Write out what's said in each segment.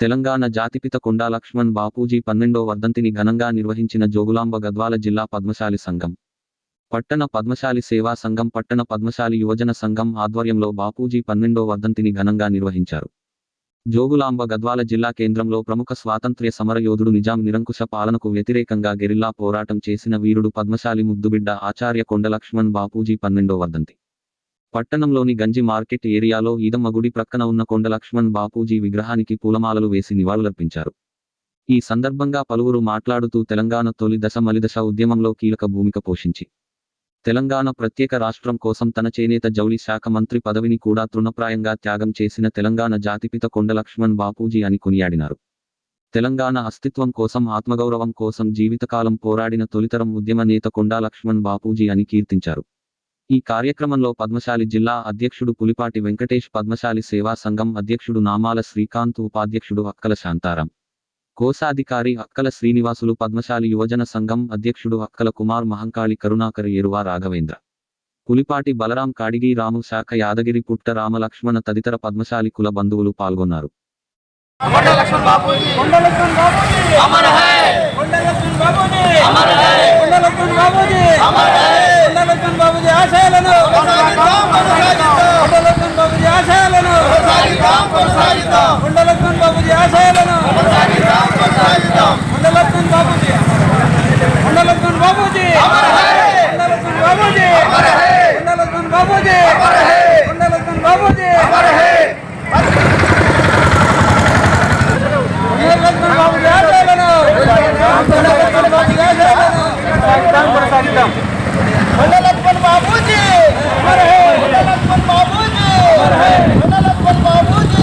తెలంగాణ జాతిపిత కొండా లక్ష్మణ్ బాపూజీ పన్నెండో వర్ధంతిని ఘనంగా నిర్వహించిన జోగులాంబ గద్వాల జిల్లా పద్మశాలి సంఘం. పట్టణ పద్మశాలి సేవా సంఘం పట్టణ పద్మశాలి యువజన సంఘం ఆధ్వర్యంలో బాపూజీ పన్నెండో వర్ధంతిని ఘనంగా నిర్వహించారు. జోగులాంబ గద్వాల జిల్లా కేంద్రంలో ప్రముఖ స్వాతంత్ర్య సమరయోధుడు నిజాం నిరంకుశ పాలనకు వ్యతిరేకంగా గెరిల్లా పోరాటం చేసిన వీరుడు పద్మశాలి ముద్దుబిడ్డ ఆచార్య కొండలక్ష్మణ్ బాపూజీ పన్నెండో వర్ధంతి. పట్టణంలోని గంజి మార్కెట్ ఏరియాలో ఈదమ్మ గుడి ప్రక్కన ఉన్న కొండ లక్ష్మణ్ బాపూజీ విగ్రహానికి పూలమాలలు వేసి నివాళులర్పించారు. ఈ సందర్భంగా పలువురు మాట్లాడుతూ తెలంగాణ తొలి దశ మలిదశ ఉద్యమంలో కీలక భూమిక పోషించి తెలంగాణ ప్రత్యేక రాష్ట్రం కోసం తన చేనేత జౌళి శాఖ మంత్రి పదవిని కూడా తృణప్రాయంగా త్యాగం చేసిన తెలంగాణ జాతిపిత కొండ లక్ష్మణ్ బాపూజీ అని కొనియాడినారు. తెలంగాణ అస్తిత్వం కోసం ఆత్మగౌరవం కోసం జీవితకాలం పోరాడిన తొలితరం ఉద్యమ నేత కొండా లక్ష్మణ్ బాపూజీ అని కీర్తించారు. ఈ కార్యక్రమంలో పద్మశాలి జిల్లా అధ్యక్షుడు పులిపాటి వెంకటేష్ పద్మశాలి సేవా సంఘం అధ్యక్షుడు నామాల శ్రీకాంత్ ఉపాధ్యక్షుడు అక్కల శాంతారం. కోశాధికారి అక్కల శ్రీనివాసులు పద్మశాలి యువజన సంఘం అధ్యక్షుడు అక్కల కుమార్ మహంకాళి కరుణాకర్ ఎరువా రాఘవేంద్ర. పులిపాటి బలరాం కాడిగి రాము శాఖ యాదగిరి పుట్ట రామలక్ష్మణ తదితర పద్మశాలి కుల బంధువులు పాల్గొన్నారు. అమర్ హై అమర్ హై అటల్ లక్ష్మణ్ బాబుజీ ఆశయాలను అటల్ లక్ష్మణ్ బాబుజీ ఆశయాలను ఉండ లక్ష్మణ్ బాబుజీ ఆశయాలను ఉండ లక్ష్మణ్ బాబుజీ ఉండ లక్ష్మణ్ బాబుజీ ఉండ లక్ష్మణ్ బాబుజీ ఉండ లక్ష్మణ్ బాబుజీ ఉండ లక్ష్మణ్ బాబుజీ లక్ష్మణ్ బాబుజీ ఆశయాలను లక్ష్మణ్ బాబుజీ ఆశయాలను లక్ష్మణ్ బాబూజీ! లక్ష్మణ్ బాబూజీ! లక్ష్మణ్ బాబూజీ!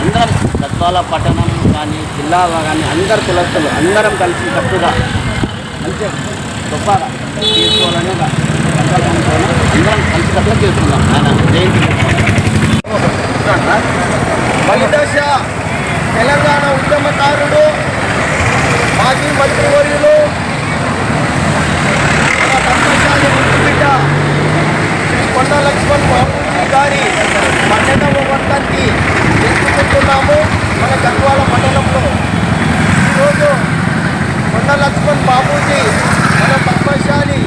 అందరం గద్వాల పట్టణం కానీ జిల్లా కానీ అందరు కులస్తులు అందరం కలిసి కట్టుగా మంచి గొప్పగా చేసుకోవాలని సంకల్పంతో అందరం కలిసి కట్టుగా చేసుకున్నాం ఆయన జయంతి తెలంగాణ ఉద్యమకారుడు మాజీ మంత్రివర్యులు మన పద్మశాలి ముద్దుబిడ్డ శ్రీ కొండ లక్ష్మణ్ బాబూజీ గారి పన్నెండవ వర్ధంతి జరుపుకుంటున్నాము మన గద్వాల పట్టణంలో ఈరోజు కొండ లక్ష్మణ్ బాబూజీ మన పద్మశాలి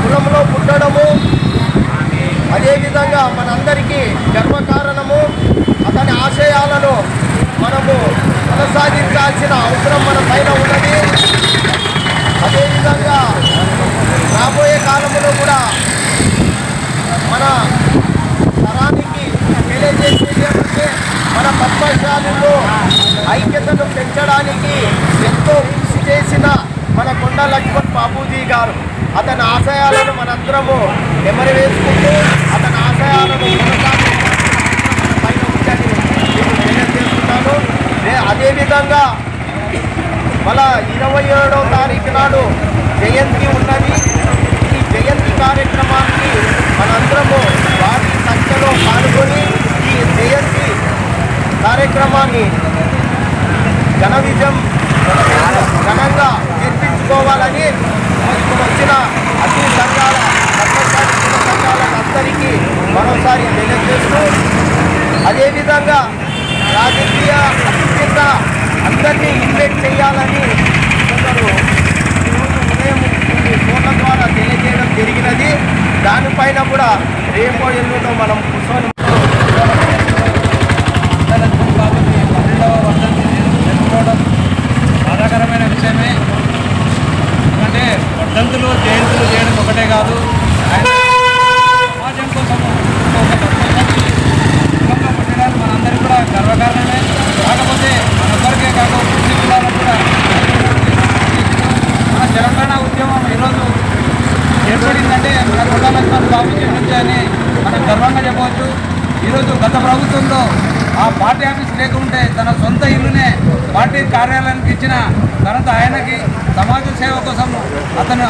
కులంలో పుట్టడము అదేవిధంగా మనందరికీ గర్వకారణము అతని ఆశయాలను మనము చేయాల్సిన అవసరం మన పైన ఉన్నది. అదేవిధంగా రాబోయే కాలంలో కూడా మన తరానికి తెలియజేసేది ఏమంటే మన పద్మశాలలో ఐక్యతను పెంచడానికి ఎంతో కృషి చేసిన మన కొండ లక్ష్మణ్ బాబూజీ గారు. అతని ఆశయాలను మనందరము నెమరు వేసుకుంటూ అతని ఆశయాలను కొనసాగించాల్సిన పైన ఉందని నేను తెలియజేస్తున్నాను. అదేవిధంగా మళ్ళా ఇరవై ఏడవ తారీఖు నాడు జయంతి ఉన్నది. ఈ జయంతి కార్యక్రమానికి మనందరము భారీ సంఖ్యలో పాల్గొని ఈ జయంతి కార్యక్రమాన్ని ఘన విజయం కూడా రేపో ఎల్లుండో మనం కూర్చొని లక్ష్మణ్ బాబుకి పన్నెండవ వర్ధంతి జరుపుకోవడం బాధాకరమైన విషయమే ఎందుకంటే వర్ధంతులు జయంతులు చేయడం ఒకటే కాదు ఆయన సమాజం కోసం ఒక పద్మశాలి కులంలో పుట్టడానికి మనందరికీ కూడా గర్వకారణమే కాకపోతే మనందరికీ కాక పూర్తి కులాలకు కూడా మన తెలంగాణ ఉద్యమం ఈరోజు ఏర్పడిందంటే మన కొండ లక్ష్మణ్ బాబుజీ నుంచి అని మనం గర్వంగా చెప్పవచ్చు ఈరోజు గత ప్రభుత్వంలో ఆ పార్టీ ఆఫీస్ లేకుంటే తన సొంత ఇల్లునే పార్టీ కార్యాలయానికి ఇచ్చిన ఘనత ఆయనకి సమాజ సేవ కోసం అతను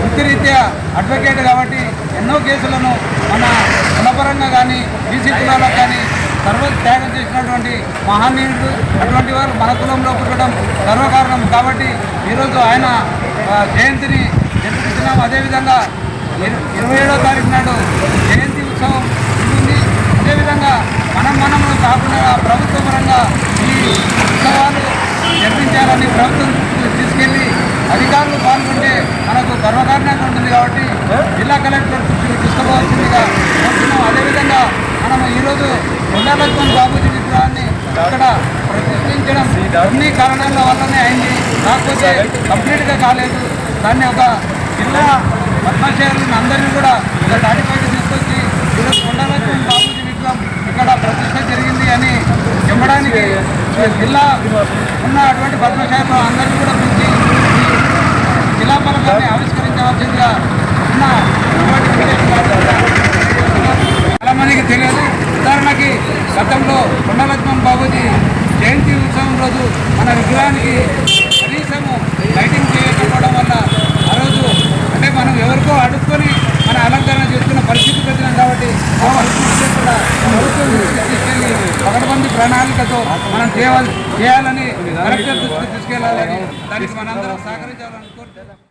వృత్తిరీత్యా అడ్వకేట్ కాబట్టి ఎన్నో కేసులను మన కులపరంగా కానీ బీసీ కులాలకు కానీ సర్వ త్యాగం చేసినటువంటి మహనీయుడు అటువంటి వారు మన కులంలో పుట్టడం గర్వకారణం కాబట్టి ఈరోజు ఆయన జయంతిని జరుపుకుంటున్నాం. అదేవిధంగా ఇరవై ఏడో తారీఖు నాడు జయంతి ఉత్సవం ఉంటుంది. అదేవిధంగా మనం మనము కాకుండా ప్రభుత్వ పరంగా ఈ ఉత్సవాలు జరిపించాలని ప్రభుత్వం తీసుకెళ్ళి అధికారులు పాల్గొంటే మనకు గర్వకారణంగా ఉంటుంది కాబట్టి జిల్లా కలెక్టర్ దృష్టికి తీసుకోవాల్సిందిగా కోరుతున్నాం. అదేవిధంగా మనము ఈరోజు కొండలక్ష్మణ్ బాబూజీ విగ్రహాన్ని అక్కడ ప్రతిష్ఠించడం అన్ని కారణాల వల్లనే అయింది. కాకపోతే కంప్లీట్గా కాలేదు. దాన్ని ఒక జిల్లా పద్మశాలను అందరినీ కూడా ఇక్కడ దాటిపైకి తీసుకొచ్చి ఈరోజు కొండలక్ష్మణ్ బాబూజీ విగ్రహం ఇక్కడ ప్రతిష్ట జరిగింది అని చెప్పడానికి జిల్లా ఉన్న అటువంటి పద్మశాలలో అందరినీ కూడా పిలిచి జిల్లా పథకాన్ని ఆవిష్కరించవలసిందిగా ఉన్న చాలామందికి తెలియదు. ఉదాహరణకి గతంలో కొండలక్ష్మణ్ బాబుజీ జయంతి ఉత్సవం రోజు మన విగ్రహానికి కనీసము లైటింగ్ చేయకపోవడం వల్ల ఆ రోజు అంటే మనం ఎవరికో అడుక్కొని మన అలంకరణ చేసుకున్న పరిస్థితి పెట్టినాం కాబట్టి ఆ పరిస్థితి కూడా ప్రభుత్వం దృష్టికి తీసుకెళ్ళి పకడ్బందీ ప్రణాళికతో మనం చేయాలని కలెక్టర్ దృష్టికి తీసుకెళ్ళాలని దానికి మనందరం సహకరించాలని కోరుతున్నాం